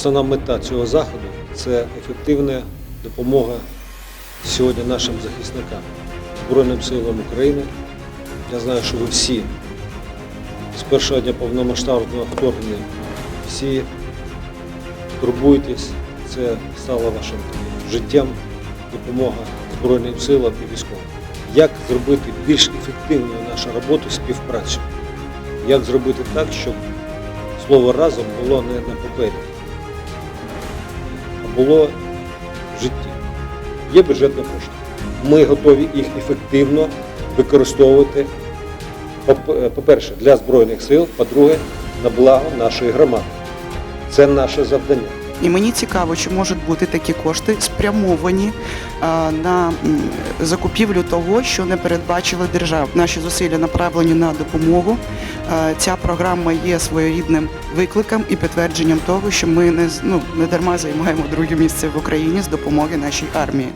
Основна мета цього заходу це ефективна допомога сьогодні нашим захисникам, Збройним силам України. Я знаю, що ви всі з першого дня повномасштабного вторгнення всі турбуєтесь, це стало вашим життям, допомога Збройним силам і військовим. Як зробити більш ефективною нашу роботу, співпрацю? Як зробити так, щоб слово разом було не на папері, було в житті? Є бюджетні кошти. Ми готові їх ефективно використовувати, по-перше, для Збройних сил, по-друге, на благо нашої громади. Це наше завдання. І мені цікаво, чи можуть бути такі кошти спрямовані а, на закупівлю того, що не передбачила держава. Наші зусилля направлені на допомогу. А, Ця програма є своєрідним викликом і підтвердженням того, що ми не ну, не дарма займаємо друге місце в Україні з допомоги нашій армії.